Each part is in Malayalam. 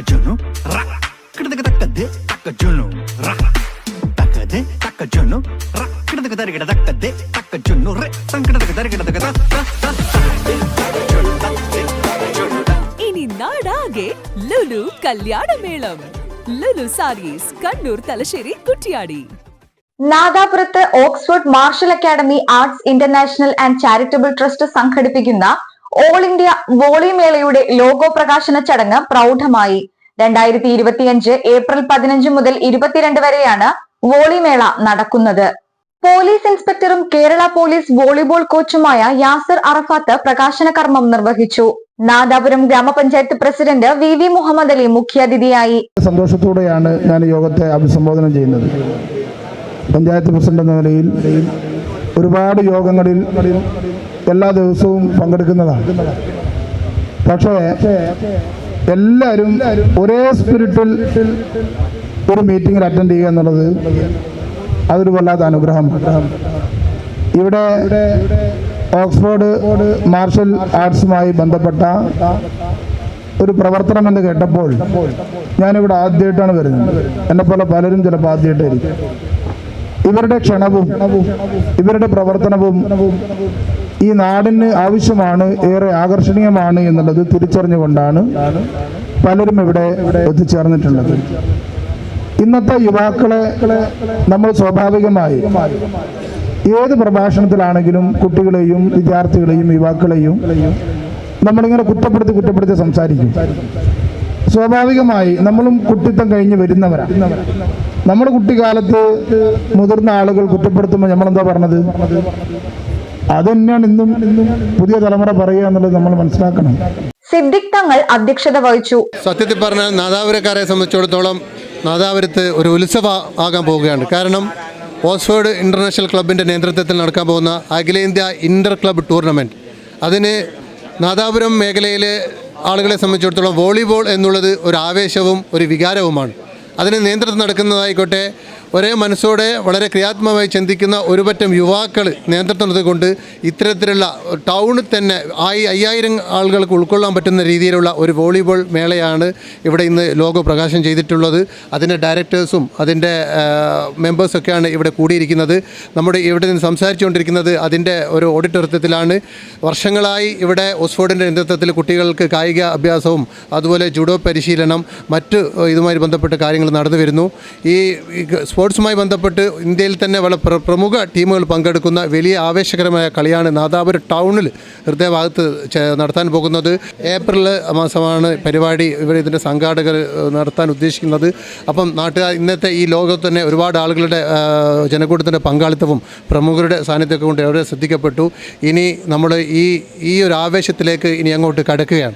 takacunu ra kırdık takadı takacunu ra takadı takacunu ra kırdık tarıkıda takadı takacunu re tankırdık tarıkıda takata ta ta ഇനി നാടാകെ ലുലു കല്യാണമേളം Lulu saris Kannur Thalassery Kuttiyadi നാദാപുരത്ത് Oxford martial academy arts international and charitable trust സംഘടിപ്പിക്കുന്ന ഓൾ ഇന്ത്യ വോളിമേളയുടെ ലോഗോ പ്രകാശന ചടങ്ങ് പ്രൗഢമായി. രണ്ടായിരത്തി ഇരുപത്തിയഞ്ച് ഏപ്രിൽ പതിനഞ്ച് മുതൽ ഇരുപത്തിരണ്ട് വരെയാണ് വോളിമേള നടക്കുന്നത്. പോലീസ് ഇൻസ്പെക്ടറും കേരള പോലീസ് വോളിബോൾ കോച്ചുമായ യാസർ അറഫാത്ത് പ്രകാശന കർമ്മം നിർവഹിച്ചു. നാദാപുരം ഗ്രാമപഞ്ചായത്ത് president V V Muhammad Ali മുഖ്യാതിഥിയായി. സന്തോഷത്തോടെയാണ് ഞാൻ യോഗത്തെ അഭിസംബോധന ചെയ്യുന്നത്. പഞ്ചായത്ത് പ്രസിഡന്റ് എന്ന നിലയിൽ ഒരുപാട് യോഗങ്ങളിൽ എല്ലാ ദിവസവും പങ്കെടുക്കുന്നതാണ്. പക്ഷേ എല്ലാവരും ഒരേ സ്പിരിറ്റിൽ ഒരു മീറ്റിംഗിൽ അറ്റൻഡ് ചെയ്യുക എന്നുള്ളത് അതൊരു വല്ലാത്ത അനുഗ്രഹം ഇവിടെ ഓക്സ്ഫോർഡ് മാർഷൽ ആർട്സുമായി ബന്ധപ്പെട്ട ഒരു പ്രവർത്തനം എന്ന് കേട്ടപ്പോൾ ഞാനിവിടെ ആദ്യമായിട്ടാണ് വരുന്നത്. എന്നെ പോലെ പലരും ചിലപ്പോൾ ആദ്യമായിട്ടായിരിക്കും. ഇവരുടെ ക്ഷണവും ഇവരുടെ പ്രവർത്തനവും ഈ നാടിന് ആവശ്യമാണ് ഏറെ ആകർഷണീയമാണ് എന്നുള്ളത് തിരിച്ചറിഞ്ഞുകൊണ്ടാണ് പലരും ഇവിടെ എത്തിച്ചേർന്നിട്ടുള്ളത്. ഇന്നത്തെ യുവാക്കളെ നമ്മൾ സ്വാഭാവികമായി ഏത് പ്രഭാഷണത്തിലാണെങ്കിലും കുട്ടികളെയും വിദ്യാർത്ഥികളെയും യുവാക്കളെയും നമ്മളിങ്ങനെ കുറ്റപ്പെടുത്തി കുറ്റപ്പെടുത്തി സംസാരിക്കും. സ്വാഭാവികമായി നമ്മളും കുട്ടിത്തം കഴിഞ്ഞ് വരുന്നവരാണ് നമ്മുടെ കുട്ടിക്കാലത്ത് മുതിർന്ന ആളുകൾ കുറ്റപ്പെടുത്തുമ്പോൾ നമ്മളെന്താ പറഞ്ഞത്? അത് തന്നെയാണ് ഇന്നും ഇന്നും പുതിയ തലമുറ പറയുക എന്നുള്ളത് നമ്മൾ മനസ്സിലാക്കണം. സിദ്ദിഖ് തങ്ങൾ അധ്യക്ഷത വഹിച്ചു. സത്യത്തിൽ പറഞ്ഞാൽ നാദാപുരക്കാരെ സംബന്ധിച്ചിടത്തോളം നാദാപുരത്ത് ഒരു ഉത്സവ ആകാൻ പോവുകയാണ്. കാരണം ഓക്സ്ഫോർഡ് ഇന്റർനാഷണൽ ക്ലബിന്റെ നേതൃത്വത്തിൽ നടക്കാൻ പോകുന്ന അഖിലേന്ത്യാ ഇന്റർ ക്ലബ് ടൂർണമെന്റ്. അതിന് നാദാപുരം മേഖലയിലെ ആളുകളെ സംബന്ധിച്ചിടത്തോളം വോളിബോൾ എന്നുള്ളത് ഒരു ആവേശവും ഒരു വികാരവുമാണ്. അതിന് നേതൃത്വം നടക്കുന്നതായിക്കോട്ടെ ഒരേ മനസ്സോടെ വളരെ ക്രിയാത്മകമായി ചിന്തിക്കുന്ന ഒരുപറ്റം യുവാക്കൾ നേതൃത്വം കൊണ്ട് ഇത്തരത്തിലുള്ള ടൗണിൽ തന്നെ ആയി അയ്യായിരം ആളുകൾക്ക് ഉൾക്കൊള്ളാൻ പറ്റുന്ന രീതിയിലുള്ള ഒരു വോളിബോൾ മേളയാണ് ഇവിടെ ഇന്ന് ലോഗോ പ്രകാശനം ചെയ്തിട്ടുള്ളത്. അതിന്റെ ഡയറക്ടേഴ്സും അതിന്റെ മെമ്പേഴ്സൊക്കെയാണ് ഇവിടെ കൂടിയിരിക്കുന്നത്. നമ്മുടെ ഇവിടെ നിന്ന് സംസാരിച്ചുകൊണ്ടിരിക്കുന്നത് അതിന്റെ ഒരു ഓഡിറ്റോറിയത്തിലാണ് വർഷങ്ങളായി ഇവിടെ ഓക്സ്ഫോർഡിന്റെ നേതൃത്വത്തിൽ കുട്ടികൾക്ക് കായിക അഭ്യാസവും അതുപോലെ ജുഡോ പരിശീലനം മറ്റ് ഇതുമായി ബന്ധപ്പെട്ട കാര്യങ്ങൾ നടന്നു വരുന്നു. ഈ സ്പോർട്സുമായി ബന്ധപ്പെട്ട് ഇന്ത്യയിൽ തന്നെ വളരെ പ്ര- പ്രമുഖ ടീമുകൾ പങ്കെടുക്കുന്ന വലിയ ആവേശകരമായ കളിയാണ് നാദാപുര ടൗണിൽ ഹൃദയഭാഗത്ത് നടത്താൻ പോകുന്നത്. ഏപ്രിൽ മാസമാണ് പരിപാടി ഇവർ ഇതിന്റെ സംഘാടകർ നടത്താൻ ഉദ്ദേശിക്കുന്നത്. അപ്പം നാട്ടുകാർ ഇന്നത്തെ ഈ ലോകത്ത് തന്നെ ഒരുപാട് ആളുകളുടെ ജനക്കൂട്ടത്തിന്റെ പങ്കാളിത്തവും പ്രമുഖരുടെ സാന്നിധ്യമൊക്കെ കൊണ്ട് വളരെ ശ്രദ്ധിക്കപ്പെട്ടു. ഇനി നമ്മൾ ഈ ഈ ഒരു ആവേശത്തിലേക്ക് ഇനി അങ്ങോട്ട് കടക്കുകയാണ്.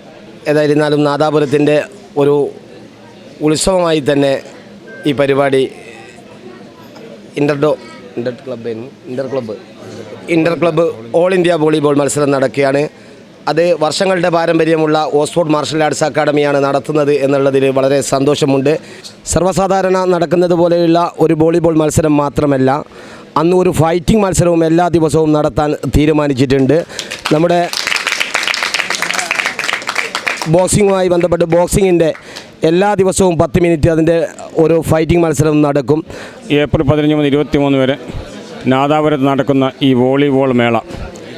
ഏതായിരുന്നാലും നാദാപുരത്തിന്റെ ഒരു ഉത്സവമായി തന്നെ ഈ പരിപാടി ഇന്റർഡോ inter club inter club. Inter club all India volleyball മത്സരം നടക്കുകയാണ്. അത് വർഷങ്ങളുടെ പാരമ്പര്യമുള്ള ഓക്സ്ഫോർഡ് മാർഷൽ ആർട്സ് അക്കാഡമിയാണ് നടത്തുന്നത് എന്നുള്ളതിൽ വളരെ സന്തോഷമുണ്ട്. സർവസാധാരണ നടക്കുന്നത് പോലെയുള്ള ഒരു വോളിബോൾ മത്സരം മാത്രമല്ല അന്ന് ഒരു ഫൈറ്റിംഗ് മത്സരവും എല്ലാ ദിവസവും നടത്താൻ തീരുമാനിച്ചിട്ടുണ്ട്. നമ്മുടെ ബോക്സിങ്ങുമായി ബന്ധപ്പെട്ട് ബോക്സിങ്ങിന്റെ എല്ലാ ദിവസവും പത്ത് മിനിറ്റ് അതിന്റെ ഒരു ഫൈറ്റിംഗ് മത്സരം നടക്കും. ഏപ്രിൽ പതിനഞ്ച് മുതൽ ഇരുപത്തി മൂന്ന് വരെ നാദാപുരത്ത് നടക്കുന്ന ഈ വോളിബോൾ മേള.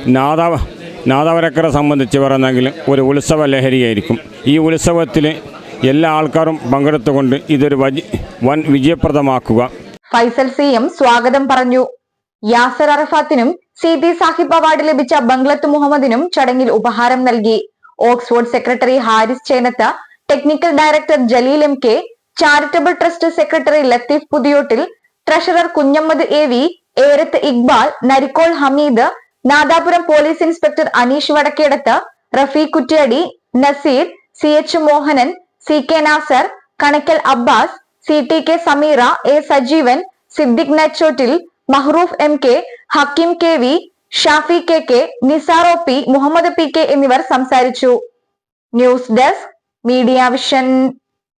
നാദാ നാദാപുരക്കരെ സംബന്ധിച്ച് പറയുന്നെങ്കിൽ ഒരു ഉത്സവ ലഹരിയായിരിക്കും. ഈ ഉത്സവത്തിൽ എല്ലാ ആൾക്കാരും പങ്കെടുത്തുകൊണ്ട് ഇതൊരു വജി വൻ വിജയപ്രദമാക്കുക. ഫൈസൽ സി എം സ്വാഗതം പറഞ്ഞു. യാസർ അറഫാത്തിനും സീതി സാഹിബ് അവാർഡ് ലഭിച്ച ബംഗ്ലത്ത് മുഹമ്മദിനും ചടങ്ങിൽ ഉപഹാരം നൽകി. Oxford secretary Haris Chenath technical director Jaleel M K charitable trust secretary Latheef Puthiyottil treasurer Kunhammad A V Erath Iqbal Narikkol Hameed Nadapuram police inspector Aneesh Vadakkedath Rafeeq Kuttiadi Nazeer C H Mohanan C K Nasar Kanakkal Abbas C T K Sameera A Sajeevan Siddique Nachottil Mahroof M K Hakkim K V Shafi K K നിസാറോ P Muhammad P K എന്നിവർ സംസാരിച്ചു. News desk media vision.